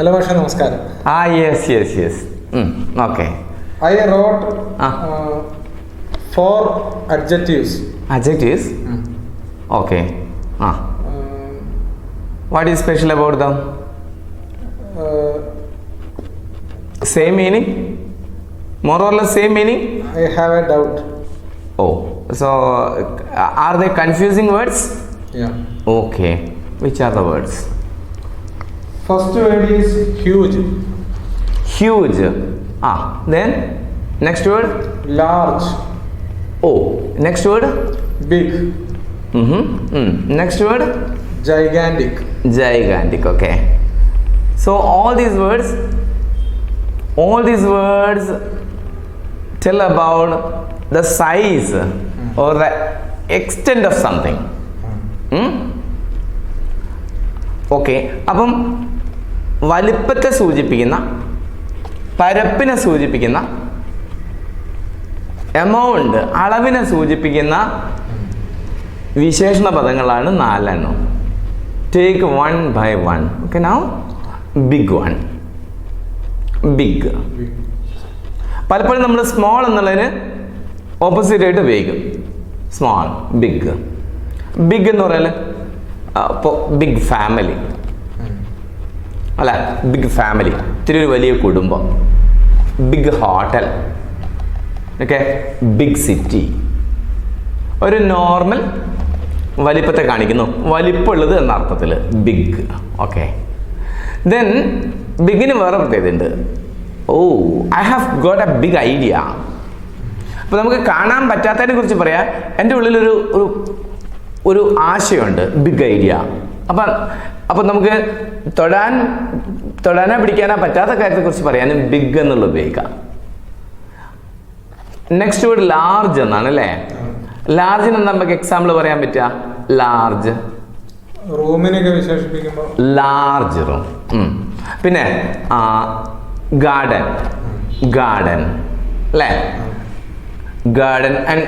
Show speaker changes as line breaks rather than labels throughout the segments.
Hello പക്ഷേ നമസ്കാരം
ആ yes yes yes okay
I wrote
ah.
Four adjectives
adjectives okay ah what is special about them same meaning more or less same meaning
I have a doubt
oh so are the confusing words okay which are the words
first word is huge
huge ah then next word
large
oh next word
big
next word
gigantic
gigantic okay so all these words all these words tell about the size or the extent of something okay അപ്പം വലിപ്പത്തെ സൂചിപ്പിക്കുന്ന പരപ്പിനെ സൂചിപ്പിക്കുന്ന amount അളവിനെ സൂചിപ്പിക്കുന്ന വിശേഷണ പദങ്ങളാണ് നാലെണ്ണം. Take one by one okay now big one big പലപ്പോഴും നമ്മൾ സ്മോൾ എന്നുള്ളതിന് ഓപ്പോസിറ്റ് ആയിട്ട് ഉപയോഗിക്കും. സ്മോൾ ബിഗ് ബിഗ് എന്ന് പറയാൻ ബിഗ് ഫാമിലി അല്ല ബിഗ് ഫാമിലി ഇത്തിരി ഒരു വലിയ കുടുംബം. Big hotel okay big city ഒരു നോർമൽ വലിപ്പത്തെ കാണിക്കുന്നു. വലിപ്പമുള്ളത് എന്ന അർത്ഥത്തിൽ ബിഗ് ഓക്കെ ദെൻ ബിഗിന് വേറെ പ്രത്യേകതയുണ്ട്. ഓ I have got a big idea അപ്പോൾ നമുക്ക് കാണാൻ പറ്റാത്തതിനെ കുറിച്ച് പറയാം. എന്റെ ഉള്ളിലൊരു ഒരു ഒരു ആശയമുണ്ട്. ബിഗ് ഐഡിയ അപ്പം അപ്പം നമുക്ക് തൊടാൻ തൊടാനാ പിടിക്കാനാ പറ്റാത്ത കാര്യത്തെക്കുറിച്ച് പറയാനും ബിഗ് എന്നുള്ള ഉപയോഗിക്കാം. നെക്സ്റ്റ് വേർഡ് ലാർജ് എന്നാണ് അല്ലേ? ലാർജിന് എന്താ നമുക്ക് എക്സാമ്പിൾ പറയാൻ പറ്റുക? ലാർജ്
റൂമിനൊക്കെ വിശേഷിപ്പിക്കുമ്പോൾ
ലാർജ് റൂം പിന്നെ ഗാർഡൻ ഗാർഡൻ അല്ലേ? Garden and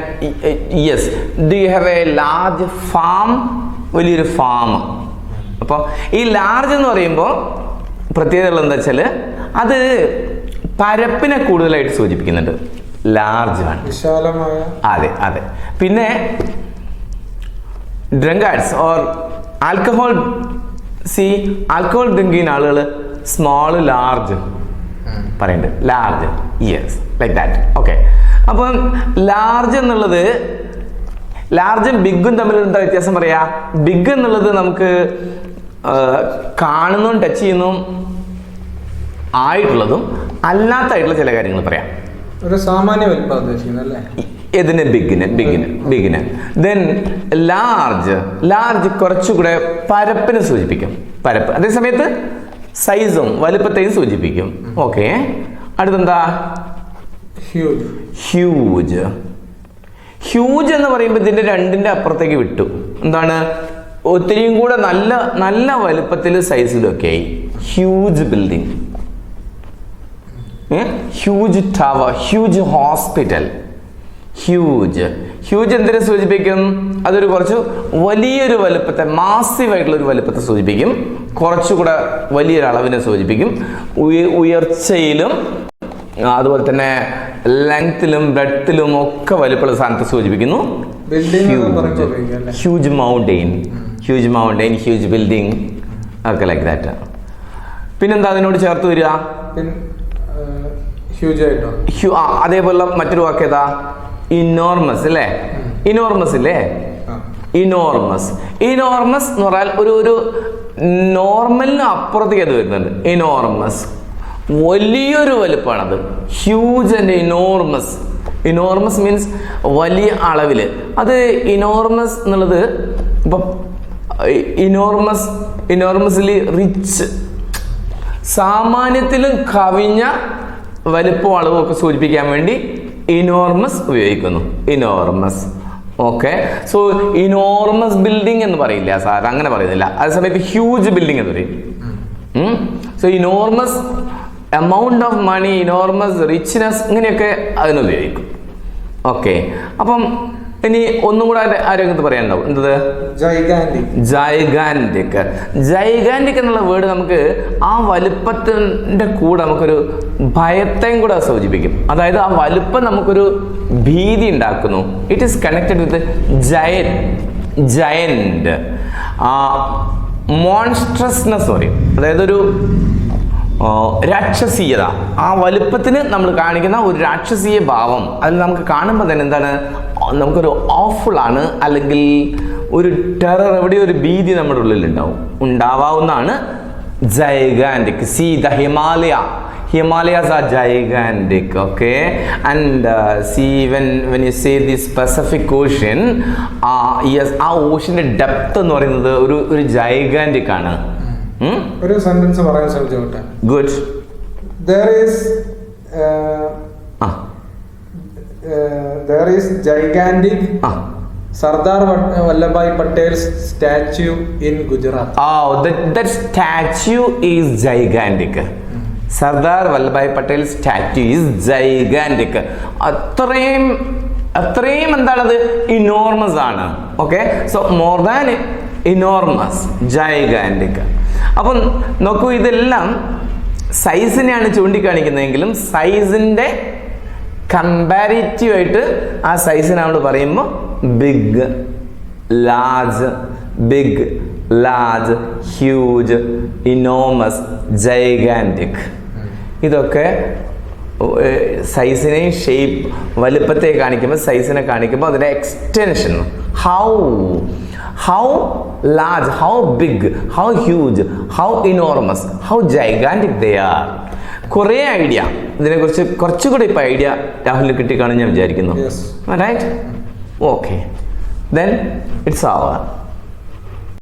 yes do you have a large farm വലിയൊരു ഫാം അപ്പോൾ ഈ ലാർജ് എന്ന് പറയുമ്പോൾ പ്രത്യേകത ഉള്ളത് എന്താ വെച്ചാൽ അത് പരപ്പിനെ കൂടുതലായിട്ട് സൂചിപ്പിക്കുന്നുണ്ട്. ലാർജ് ആണ്.
വിശാലമായ
അതെ അതെ. പിന്നെ drunkards or alcohol see alcohol drink ചെയ്യുന്ന ആളുകൾ സ്മോൾ ലാർജ് പറയുന്നുണ്ട് large yes like that okay അപ്പം ലാർജ് എന്നുള്ളത് ലാർജും ബിഗും തമ്മിൽ എന്താ വ്യത്യാസം പറയാ? ബിഗ് എന്നുള്ളത് നമുക്ക് കാണുന്നതും ടച്ച് ചെയ്യുന്നതും ആയിട്ടുള്ളതും അല്ലാത്തായിട്ടുള്ള ചില കാര്യങ്ങൾ പറയാം.
ഒരു സാമാന്യ വലിപ്പം ഉദ്ദേശിക്കുന്നത് അല്ലേ?
ഇതിന് ബിഗിന് ബിഗിന് ബിഗിന് ദെൻ ലാർജ് ലാർജ് കുറച്ചുകൂടെ പരപ്പിനെ സൂചിപ്പിക്കും. പരപ്പ്. അതേ സമയത്ത് സൈസും വലുപ്പത്തെയും സൂചിപ്പിക്കും. ഓക്കെ അടുത്തെന്താ?
ഹ്യൂജ്
ഹ്യൂജ് ഹ്യൂജ് എന്ന് പറയുമ്പോൾ ഇതിന്റെ രണ്ടിന്റെ അപ്പുറത്തേക്ക് വിട്ടു. എന്താണ്? ഒത്തിരിയും കൂടെ നല്ല നല്ല വലുപ്പത്തിൽ സൈസിലൊക്കെ ആയി. Huge building huge tower huge hospital huge huge എന്തിനെ സൂചിപ്പിക്കും? അതൊരു കുറച്ച് വലിയൊരു വലുപ്പത്തെ മാസീവായിട്ടുള്ള ഒരു വലുപ്പത്തെ സൂചിപ്പിക്കും. കുറച്ചുകൂടെ വലിയൊരു അളവിനെ സൂചിപ്പിക്കും. ഉയർച്ചയിലും അതുപോലെ തന്നെ ലെങ്ത്തിലും ബ്രെഡത്തിലും ഒക്കെ വലുപ്പമുള്ള സാധനത്തെ സൂചിപ്പിക്കുന്നു. Huge mountain huge mountain huge building ഒക്കെ ലൈക്ക് ദാറ്റ് പിന്നെന്താ അതിനോട് ചേർത്ത് വരിക? അതേപോലെ മറ്റൊരു വാക്ക് ഏതാ? ഇനോർമസ് അല്ലേ? ഇനോർമസ് ഇല്ലേ?
ആ.
ഇനോർമസ് ഇനോർമസ് എന്ന് പറഞ്ഞാൽ ഒരു ഒരു നോർമലിന് അപ്പുറത്തേക്ക് അത് വരുന്നുണ്ട്. ഇനോർമസ് വലിയൊരു വലുപ്പമാണത് huge and enormous enormous means വലിയ അളവിൽ അത് ഇനോർമസ് എന്നുള്ളത് ഇപ്പം ഇനോർമസ് ഇനോർമസ്ലി റിച്ച് സാമാന്യത്തിലും കവിഞ്ഞ വലിപ്പവും അളവും ഒക്കെ സൂചിപ്പിക്കാൻ വേണ്ടി ഇനോർമസ് ഉപയോഗിക്കുന്നു. Enormous okay so enormous building എന്ന് പറയില്ല സാർ. അങ്ങനെ പറയുന്നില്ല. അതേസമയത്ത് ഹ്യൂജ് ബിൽഡിംഗ് എന്ന് പറയും. So enormous amount of money enormous richness ഇങ്ങനെയൊക്കെ അതിനുപയോഗിക്കും. ഓക്കെ അപ്പം ഇനി ഒന്നും കൂടെ ആ രംഗത്ത് പറയാനുണ്ടാവും? എന്തത്? ജൈഗാന്റിക് ജൈഗാന്റിക് എന്നുള്ള വേർഡ് നമുക്ക് ആ വലുപ്പത്തിന്റെ കൂടെ നമുക്കൊരു ഭയത്തെയും കൂടെ സൂചിപ്പിക്കും. അതായത് ആ വലുപ്പം നമുക്കൊരു ഭീതി ഉണ്ടാക്കുന്നു. It is connected with giant ah monstrousness പറയും അതായത് ഒരു രാക്ഷസീയത. ആ വലുപ്പത്തിന് നമ്മൾ കാണിക്കുന്ന ഒരു രാക്ഷസീയ ഭാവം. അതിൽ നമുക്ക് കാണുമ്പോൾ തന്നെ എന്താണ്? നമുക്കൊരു ഓഫുള്ളാണ് ആണ് അല്ലെങ്കിൽ ഒരു ടെറർ എവിടെ ഒരു ഭീതി നമ്മുടെ ഉള്ളിൽ ഉണ്ടാവും ഉണ്ടാവാവുന്നതാണ് gigantic see the Himalaya. Himalayas are gigantic okay and see when when you say the specific ocean yes ah ഓഷ്യന്റെ depth എന്ന് പറയുന്നത് ഒരു ഒരു ജൈഗാന്റിക് ആണ്.
ഒരു സെന്റൻസ് പറയാൻ ശ്രമിച്ചോട്ടെ?
Good
there is ah
there
is Sardar Vallabhbhai Patel statue in Gujarat.
Sardar Vallabhbhai Patel statue is gigantic അത്രയും അത്രയും എന്താണത്? ഇനോർമസ് ആണ്. Okay so more than enormous gigantic അപ്പം നോക്കൂ ഇതെല്ലാം സൈസിനെയാണ് ചൂണ്ടിക്കാണിക്കുന്നതെങ്കിലും സൈസിന്റെ കമ്പാരിറ്റീവ് ആയിട്ട് ആ സൈസിനെ നമ്മൾ പറയുമ്പോൾ big large big large huge enormous gigantic ഇതൊക്കെ സൈസിനെയും ഷേപ്പ് വലുപ്പത്തെ കാണിക്കുമ്പോൾ സൈസിനെ കാണിക്കുമ്പോൾ അതിന്റെ extension how how large how big how huge how enormous how gigantic they are കുറേ ഐഡിയ ഇതിനെക്കുറിച്ച് കുറച്ചുകൂടി ഇപ്പോൾ ഐഡിയ രാഹുലിന് കിട്ടിക്കാണെന്ന് ഞാൻ വിചാരിക്കുന്നു. Right okay then it's our